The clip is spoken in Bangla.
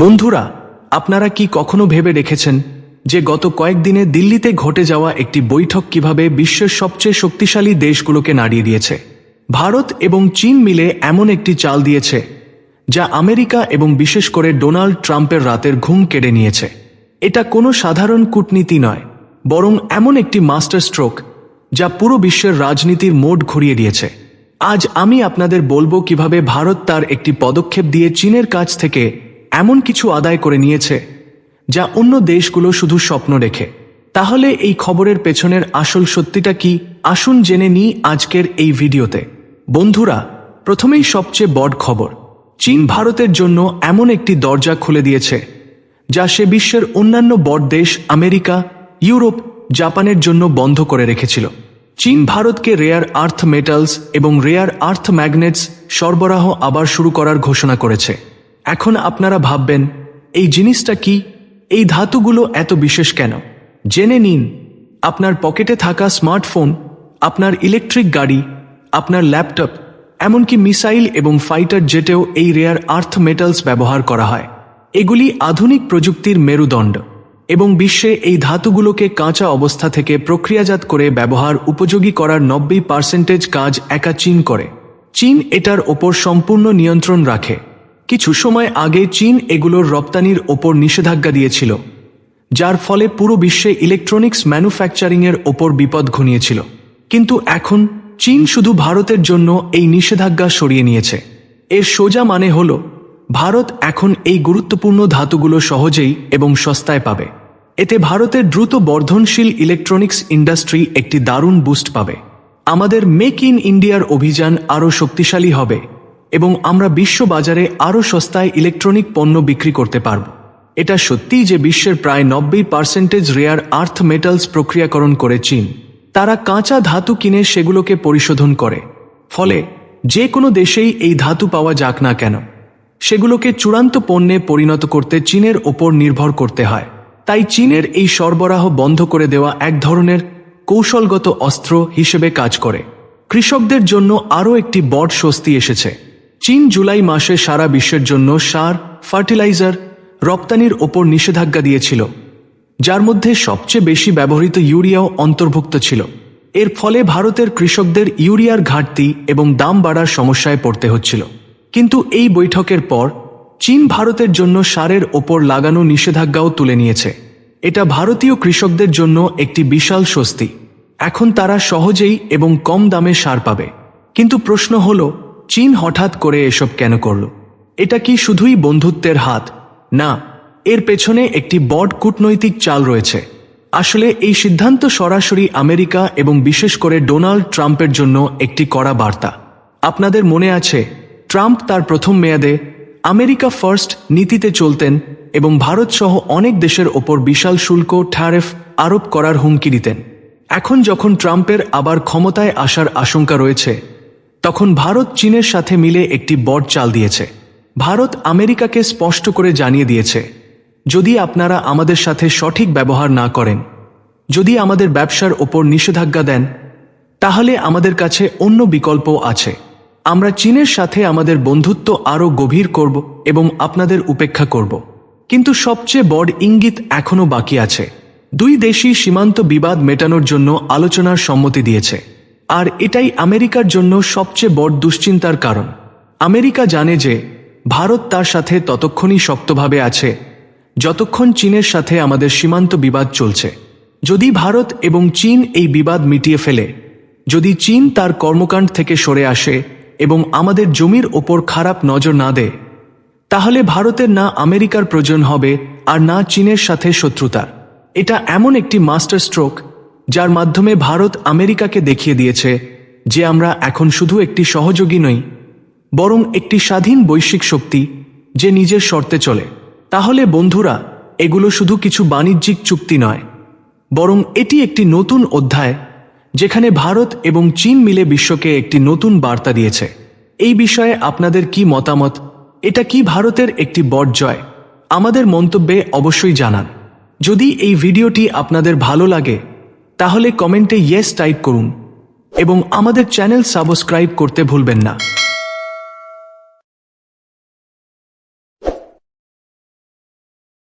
বন্ধুরা, আপনারা কি কখনো ভেবে রেখেছেন যে গত কয়েকদিনে দিল্লিতে ঘটে যাওয়া একটি বৈঠক কীভাবে বিশ্বের সবচেয়ে শক্তিশালী দেশগুলোকে নাড়িয়ে দিয়েছে? ভারত এবং চীন মিলে এমন একটি চাল দিয়েছে, যা আমেরিকা এবং বিশেষ করে ডোনাল্ড ট্রাম্পের রাতের ঘুম কেড়ে নিয়েছে। এটা কোনো সাধারণ কূটনীতি নয়, বরং এমন একটি মাস্টার স্ট্রোক, যা পুরো বিশ্বের রাজনীতির মোড ঘুরিয়ে দিয়েছে। আজ আমি আপনাদের বলব কীভাবে ভারত তার একটি পদক্ষেপ দিয়ে চীনের কাছ থেকে এমন কিছু আদায় করে নিয়েছে যা অন্য দেশগুলো শুধু স্বপ্ন রেখে তাহলে এই খবরের পেছনের আসল সত্যিটা কি? আসুন জেনে নিই আজকের এই ভিডিওতে। বন্ধুরা, প্রথমেই সবচেয়ে বড় খবর, চীন ভারতের জন্য এমন একটি দরজা খুলে দিয়েছে, যা সে বিশ্বের অন্যান্য বড় দেশ আমেরিকা, ইউরোপ, জাপানের জন্য বন্ধ করে রেখেছিল। চীন ভারতকে রেয়ার আর্থ মেটালস এবং রেয়ার আর্থ ম্যাগনেটস সরবরাহ আবার শুরু করার ঘোষণা করেছে। এখন আপনারা ভাববেন, এই জিনিসটা কি? এই ধাতুগুলো এত বিশেষ কেন? জেনে নিন, আপনার পকেটে থাকা স্মার্টফোন, আপনার ইলেকট্রিক গাড়ি, আপনার ল্যাপটপ, এমনকি মিসাইল এবং ফাইটার জেটেও এই রেয়ার আর্থ মেটালস ব্যবহার করা হয়। এগুলি আধুনিক প্রযুক্তির মেরুদণ্ড এবং বিশ্বে এই ধাতুগুলোকে কাঁচা অবস্থা থেকে প্রক্রিয়াজাত করে ব্যবহার উপযোগী করার নব্বই পার্সেন্টেজ কাজ একা চীন করে। চীন এটার ওপর সম্পূর্ণ নিয়ন্ত্রণ রাখে। কিছু সময় আগে চীন এগুলোর রপ্তানির ওপর নিষেধাজ্ঞা দিয়েছিল, যার ফলে পুরো বিশ্বে ইলেকট্রনিক্স ম্যানুফ্যাকচারিংয়ের ওপর বিপদ ঘনিয়েছিল। কিন্তু এখন চীন শুধু ভারতের জন্য এই নিষেধাজ্ঞা সরিয়ে নিয়েছে। এর সোজা মানে হল, ভারত এখন এই গুরুত্বপূর্ণ ধাতুগুলো সহজেই এবং সস্তায় পাবে। এতে ভারতের দ্রুত বর্ধনশীল ইলেকট্রনিক্স ইন্ডাস্ট্রি একটি দারুণ বুস্ট পাবে। আমাদের মেক ইন ইন্ডিয়ার অভিযান আরও শক্তিশালী হবে। এবং আমরা বিশ্ব বাজারে আরও সস্তায় ইলেকট্রনিক পণ্য বিক্রি করতে পারব। এটা সত্যিই যে বিশ্বের প্রায় নব্বই পার্সেন্টেজ রেয়ার আর্থ মেটালস প্রক্রিয়াকরণ করে চীন। তারা কাঁচা ধাতু কিনে সেগুলোকে পরিশোধন করে। ফলে যে কোনো দেশেই এই ধাতু পাওয়া যাক না কেন। সেগুলোকে চূড়ান্ত পণ্যে পরিণত করতে চীনের ওপর নির্ভর করতে হয়। তাই চীনের এই সরবরাহ বন্ধ করে দেওয়া এক ধরনের কৌশলগত অস্ত্র হিসেবে কাজ করে। কৃষকদের জন্য আরও একটি বড় স্বস্তি এসেছে। চীন জুলাই মাসে সারা বিশ্বের জন্য সার, ফার্টিলাইজার, রপ্তানির ওপর নিষেধাজ্ঞা দিয়েছিল, যার মধ্যে সবচেয়ে বেশি ব্যবহৃত ইউরিয়াও অন্তর্ভুক্ত ছিল। এর ফলে ভারতের কৃষকদের ইউরিয়ার ঘাটতি এবং দাম বাড়ার সমস্যায় পড়তে হচ্ছিল। কিন্তু এই বৈঠকের পর চীন ভারতের জন্য সারের ওপর লাগানো নিষেধাজ্ঞাও তুলে নিয়েছে। এটা ভারতীয় কৃষকদের জন্য একটি বিশাল স্বস্তি। এখন তারা সহজেই এবং কম দামে সার পাবে। কিন্তু প্রশ্ন হল চীন হঠাৎ করে এসব কেন করল? এটা কি শুধুই বন্ধুত্বের হাত? না, এর পেছনে একটি বড় কূটনৈতিক চাল রয়েছে। আসলে এই সিদ্ধান্ত সরাসরি আমেরিকা এবং বিশেষ করে ডোনাল্ড ট্রাম্পের জন্য একটি কড়া বার্তা। আপনাদের মনে আছে, ট্রাম্প তার প্রথম মেয়াদে আমেরিকা ফার্স্ট নীতিতে চলতেন এবং ভারত সহ অনেক দেশের ওপর বিশাল শুল্ক, ট্যারেফ আরোপ করার হুমকি দিতেন। এখন যখন ট্রাম্পের আবার ক্ষমতায় আসার আশঙ্কা রয়েছে তখন ভারত চীনের সাথে মিলে একটি বট চাল দিয়েছে। ভারত আমেরিকাকে স্পষ্ট করে জানিয়ে দিয়েছে, যদি আপনারা আমাদের সাথে সঠিক ব্যবহার না করেন, যদি আমাদের ব্যবসার ওপর নিষেধাজ্ঞা দেন, তাহলে আমাদের কাছে অন্য বিকল্প আছে। আমরা চীনের সাথে আমাদের বন্ধুত্ব আরও গভীর করব এবং আপনাদের উপেক্ষা করব। কিন্তু সবচেয়ে বড় ইঙ্গিত এখনও বাকি আছে। দুই দেশই সীমান্ত বিবাদ মেটানোর জন্য আলোচনার সম্মতি দিয়েছে। আর এটাই আমেরিকার জন্য সবচেয়ে বড় দুশ্চিন্তার কারণ। আমেরিকা জানে যে ভারত তার সাথে ততক্ষণই শক্তভাবে আছে, যতক্ষণ চীনের সাথে আমাদের সীমান্ত বিবাদ চলছে। যদি ভারত এবং চীন এই বিবাদ মিটিয়ে ফেলে, যদি চীন তার কর্মকাণ্ড থেকে সরে আসে এবং আমাদের জমির ওপর খারাপ নজর না দেয়, তাহলে ভারতের না আমেরিকার প্রয়োজন হবে আর না চীনের সাথে শত্রুতার। এটা এমন একটি মাস্টার স্ট্রোক যার মাধ্যমে ভারত আমেরিকাকে দেখিয়ে দিয়েছে যে আমরা এখন শুধু একটি সহযোগী নই, বরং একটি স্বাধীন বৈশ্বিক শক্তি যে নিজের শর্তে চলে। তাহলে বন্ধুরা, এগুলো শুধু কিছু বাণিজ্যিক চুক্তি নয়, বরং এটি একটি নতুন অধ্যায় যেখানে ভারত এবং চীন মিলে বিশ্বকে একটি নতুন বার্তা দিয়েছে। এই বিষয়ে আপনাদের কি মতামত? এটা কি ভারতের একটি বড় জয়? আমাদের মন্তব্যে অবশ্যই জানান। যদি এই ভিডিওটি আপনাদের ভালো লাগে তাহলে কমেন্টে ইয়েস টাইপ করুন এবং আমাদের চ্যানেল সাবস্ক্রাইব করতে ভুলবেন না।